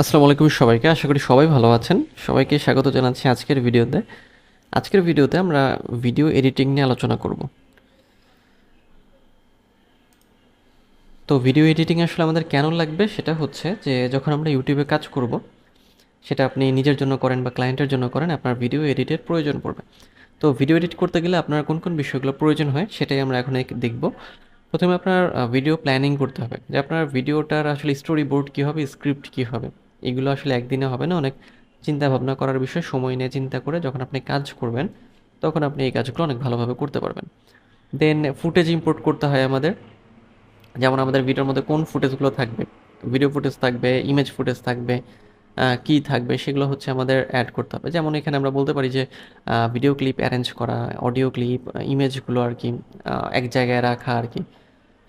আসসালামু আলাইকুম সবাইকে, আশা করি সবাই ভালো আছেন। সবাইকে স্বাগত জানাচ্ছি আজকের ভিডিওতে। আজকের ভিডিওতে আমরা ভিডিও এডিটিং নিয়ে আলোচনা করব। তো ভিডিও এডিটিং আসলে আমাদের কেন লাগবে সেটা হচ্ছে যে, যখন আমরা ইউটিউবে কাজ করব, সেটা আপনি নিজের জন্য করেন বা ক্লায়েন্টের জন্য করেন, আপনার ভিডিও এডিটের প্রয়োজন পড়বে। তো ভিডিও এডিট করতে গেলে আপনার কোন কোন বিষয়গুলো প্রয়োজন হয় সেটাই আমরা এখন দেখব। প্রথমে আপনার ভিডিও প্ল্যানিং করতে হবে। যে আপনার ভিডিওটার আসলে স্টোরি বোর্ড কী হবে স্ক্রিপ্ট কী হবে? এগুলো আসলে একদিনে হবে না। অনেক চিন্তা ভাবনা করার বিষয়, সময় নিয়ে চিন্তা করে যখন আপনি কাজ করবেন, তখন আপনি এই কাজগুলো অনেক ভালোভাবে করতে পারবেন। দেন ফুটেজ ইম্পোর্ট করতে হয় আমাদের। যেমন আমাদের ভিডিওর মধ্যে কোন ফুটেজগুলো থাকবে? ভিডিও ফুটেজ থাকবে ইমেজ ফুটেজ থাকবে কি থাকবে, সেগুলো হচ্ছে আমাদের অ্যাড করতে হবে। যেমন এখানে আমরা বলতে পারি যে ভিডিও ক্লিপ অ্যারেঞ্জ করা অডিও ক্লিপ ইমেজগুলো আর কি এক জায়গায় রাখা আর কি।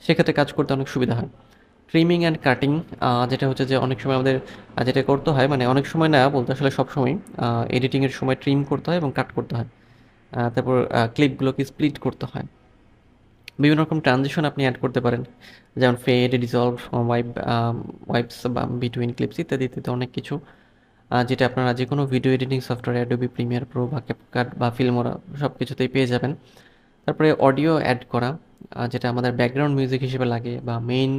সেক্ষেত্রে কাজ করতে অনেক সুবিধা হয়। ট্রিমিং অ্যান্ড কাটিং যেটা হচ্ছে যে অনেক সময় আমাদের যেটা করতে হয় মানে অনেক সময় না বলতে আসলে সব সময় এডিটিংয়ের সময় ট্রিম করতে হয় এবং কাট করতে হয়। তারপর ক্লিপগুলোকে স্প্লিট করতে হয়। বিভিন্ন রকম ট্রানজিশন আপনি অ্যাড করতে পারেন। যেমন ফেড ডিজলভ ওয়াইপ ওয়াইপস বা বিটুইন ক্লিপস ইত্যাদি ইত্যাদি অনেক কিছু যেটা আপনারা যে কোনো video editing software Adobe Premiere Pro বা ক্যাপকাট বা ফিল্মোরা সব কিছুতেই পেয়ে যাবেন। তারপরে অডিও অ্যাড করা যেটা আমাদের ব্যাকগ্রাউন্ড মিউজিক হিসেবে লাগে বা মেইন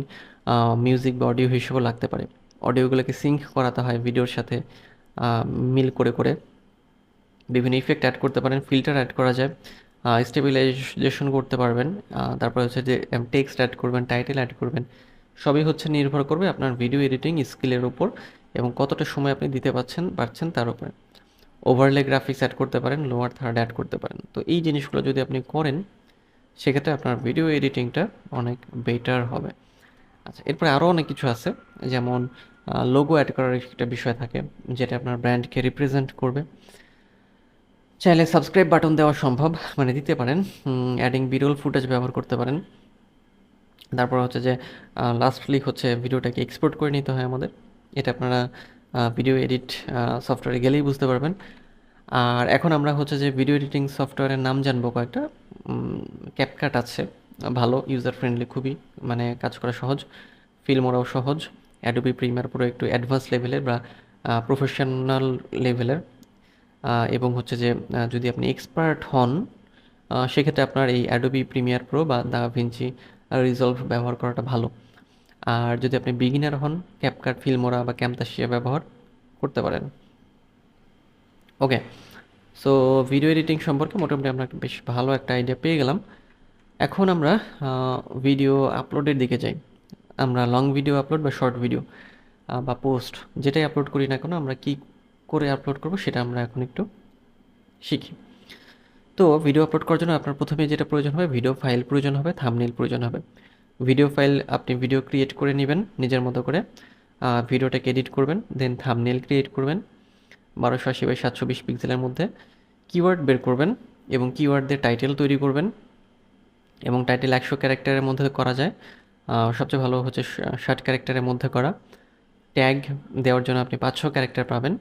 মিউজিক বা অডিও হিসেবেও লাগতে পারে। অডিওগুলোকে সিঙ্ক করাতে হয় ভিডিওর সাথে মিল করে করে। বিভিন্ন ইফেক্ট অ্যাড করতে পারেন ফিল্টার অ্যাড করা যায় স্টেবিলাইজেশন করতে পারবেন তারপরে হচ্ছে যে টেক্সট অ্যাড করবেন টাইটেল অ্যাড করবেন, সবই হচ্ছে নির্ভর করবে আপনার ভিডিও এডিটিং স্কিলের উপর এবং কতটা সময় আপনি দিতে পারছেন পারছেন তার উপরে। ওভারলে গ্রাফিক্স অ্যাড করতে পারেন লোয়ার থার্ড অ্যাড করতে পারেন। তো এই জিনিসগুলো যদি আপনি করেন, সেক্ষেত্রে আপনার ভিডিও এডিটিংটা অনেক বেটার হবে। আচ্ছা এরপরে আরও অনেক কিছু আছে, যেমন লোগো অ্যাড করার একটা বিষয় থাকে, যেটা আপনার ব্র্যান্ডকে রিপ্রেজেন্ট করবে। চাইলে সাবস্ক্রাইব বাটন দেওয়া সম্ভব মানে দিতে পারেন অ্যাডিং বিরল ফুটেজ ব্যবহার করতে পারেন। তারপর হচ্ছে যে লাস্টলি হচ্ছে ভিডিওটাকে এক্সপোর্ট করে নিতে হয় আমাদের। এটা আপনারা ভিডিও এডিট সফটওয়্যারে গেলেই বুঝতে পারবেন। আর এখন আমরা হচ্ছে যে ভিডিও এডিটিং সফটওয়্যারের নাম জানব কয়েকটা ক্যাপকাট আছে। ভালো ইউজার ফ্রেন্ডলি খুবই মানে কাজ করা সহজ ফিল্মোরাও সহজ। অ্যাডোবি প্রিমিয়ার পুরো একটু অ্যাডভান্স লেভেলের বা প্রফেশনাল লেভেলের এবং হচ্ছে যে যদি আপনি এক্সপার্ট হন সেক্ষেত্রে আপনার এই অ্যাডোবি প্রিমিয়ার প্রো বা দা ভিঞ্চি রিজলভ ব্যবহার করাটা ভালো। আর যদি আপনি বিগিনার হন ক্যাপকাট ফিল্মোরা বা ক্যামতাসিয়া ব্যবহার করতে পারেন। ওকে সো ভিডিও এডিটিং সম্পর্কে মোটামুটি আমরা বেশ ভালো একটা আইডিয়া পেয়ে গেলাম। এখন আমরা ভিডিও আপলোডের দিকে যাই। আমরা লং ভিডিও আপলোড বা শর্ট ভিডিও বা পোস্ট যেটাই আপলোড করি না কেন, আমরা কি করে আপলোড করব সেটা আমরা এখন একটু শিখি। তো ভিডিও আপলোড করার জন্য আপনার প্রথমে যেটা প্রয়োজন হবে ভিডিও ফাইল প্রয়োজন হবে থামনেল প্রয়োজন হবে। ভিডিও ফাইল আপনি ভিডিও ক্রিয়েট করে নেবেন, নিজের মতো করে। ভিডিওটাকে এডিট করবেন দেন থামনেল ক্রিয়েট করবেন। বারোশো আশি বাই সাতশো বিশ পিক্সেলের মধ্যে। কিওয়ার্ড বের করবেন এবং কিওয়ার্ড দিয়ে টাইটেল তৈরি করবেন। এবং টাইটেল একশো ক্যারেক্টারের মধ্যে করা যায়। সবচেয়ে ভালো হচ্ছে ষাট ক্যারেক্টারের মধ্যে করা। ট্যাগ দেওয়ার জন্য আপনি পাঁচশো ক্যারেক্টার পাবেন।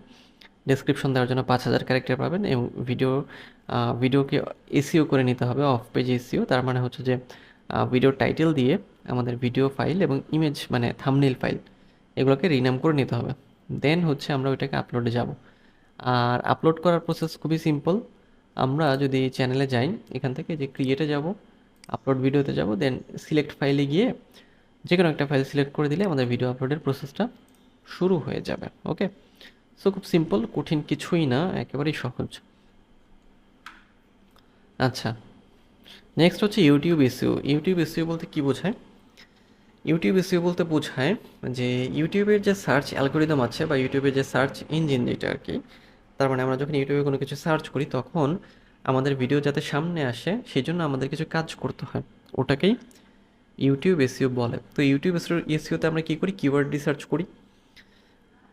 ডেসক্রিপশন দেওয়ার জন্য পাঁচ হাজার ক্যারেক্টার পাবেন এবং ভিডিও ভিডিওকে এসিও করে নিতে হবে অফ পেজ এসিও তার মানে হচ্ছে যে ভিডিও টাইটেল দিয়ে আমাদের ভিডিও ফাইল এবং ইমেজ মানে থামনেল ফাইল এগুলোকে রিনাম করে নিতে হবে। দেন হচ্ছে আমরা ওইটাকে আপলোডে যাব। আর আপলোড করার প্রসেস খুবই সিম্পল আমরা যদি চ্যানেলে যাই, এখান থেকে যে ক্রিয়েটে যাব আপলোড ভিডিওতে যাব দেন সিলেক্ট ফাইলে গিয়ে যে কোনো একটা ফাইল সিলেক্ট করে দিলে আমাদের ভিডিও আপলোডের প্রসেসটা শুরু হয়ে যাবে ওকে সো খুব সিম্পল কঠিন কিছুই না, একেবারেই সহজ। আচ্ছা নেক্সট হচ্ছে ইউটিউব এসিও ইউটিউব এসিও বলতে কি বোঝায়? ইউটিউব এসিও বলতে বোঝায় যে ইউটিউবের যে সার্চ অ্যালগোরিদম আছে বা ইউটিউবের যে সার্চ ইঞ্জিন যেটা আর কি, তার মানে আমরা যখন ইউটিউবে কোনো কিছু সার্চ করি, তখন আমাদের ভিডিও যাতে সামনে আসে সেই জন্য আমাদের কিছু কাজ করতে হয়। ওটাকেই ইউটিউব এসিও বলে। তো ইউটিউব এসিও এসিওতে আমরা কী করি? কিওয়ার্ড রিসার্চ করি।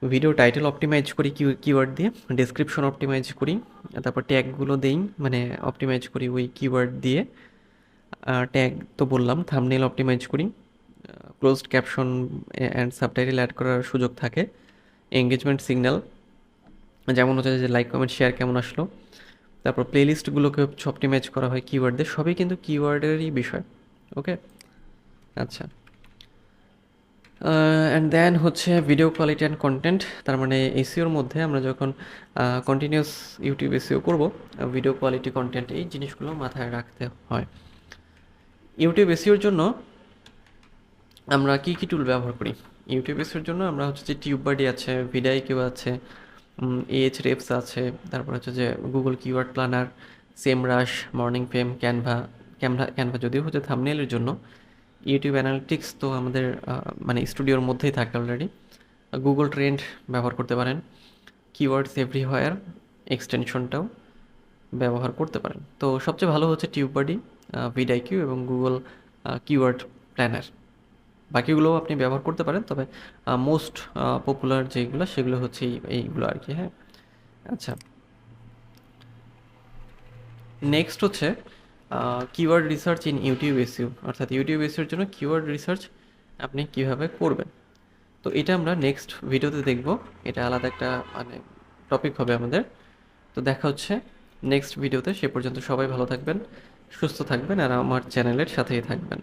ভিডিও টাইটেল অপটিমাইজ করি কিওয়ার্ড দিয়ে। ডেসক্রিপশন অপটিমাইজ করি। তারপর ট্যাগগুলো দেই মানে অপটিমাইজ করি ওই কিওয়ার্ড দিয়ে। ট্যাগ তো বললাম থামনেল অপটিমাইজ করি। Closed caption and subtitle add করার সুযোগ থাকে। এঙ্গেজমেন্ট সিগন্যাল যেমন হচ্ছে যে লাইক কমেন্ট শেয়ার কেমন আসলো। তারপর প্লেলিস্টগুলোকে অপটিমাইজ করা হয় কিওয়ার্ড দিয়ে। সবই কিন্তু কিওয়ার্ডেরই বিষয় ওকে আচ্ছা। অ্যান্ড দেন হচ্ছে ভিডিও কোয়ালিটি অ্যান্ড কন্টেন্ট তার মানে এসিওর মধ্যে আমরা যখন কন্টিনিউস ইউটিউব এসিও করব ভিডিও কোয়ালিটি কন্টেন্ট এই জিনিসগুলো মাথায় রাখতে হয়। ইউটিউব এসিওর জন্য আমরা কি কি টুল ব্যবহার করি? ইউটিউব এসিওর জন্য আমরা হচ্ছে যে টিউব টিউববাডি আছে, ভিডাই কিউ আছে এইচ রেপস আছে, তারপর হচ্ছে যে Google keyword planner SEMrush Morningfame Canva Canva Canva যদিও হচ্ছে থামনেলের জন্য ইউটিউব অ্যানালিটিক্স তো আমাদের মানে স্টুডিওর মধ্যেই থাকে অলরেডি গুগল ট্রেন্ড ব্যবহার করতে পারেন কিওয়ার্ডস এভরিহোয়ার এক্সটেনশনটাও ব্যবহার করতে পারেন। তো সবচেয়ে ভালো হচ্ছে টিউব টিউববাডি ভিডাইকিউ এবং গুগল কিওয়ার্ড প্ল্যানার বাকিগুলোও আপনি ব্যবহার করতে পারেন, তবে মোস্ট পপুলার যেগুলো, সেগুলো হচ্ছে এইগুলো আর কি হ্যাঁ? আচ্ছা। নেক্সট হচ্ছে keyword research in YouTube SEO অর্থাৎ ইউটিউব এসইউর জন্য কিওয়ার্ড রিসার্চ আপনি কীভাবে করবেন। তো এটা আমরা নেক্সট ভিডিওতে দেখব, এটা আলাদা একটা মানে টপিক হবে আমাদের। তো দেখা হচ্ছে নেক্সট ভিডিওতে সে পর্যন্ত সবাই ভালো থাকবেন, সুস্থ থাকবেন, আর আমার চ্যানেলের সাথেই থাকবেন।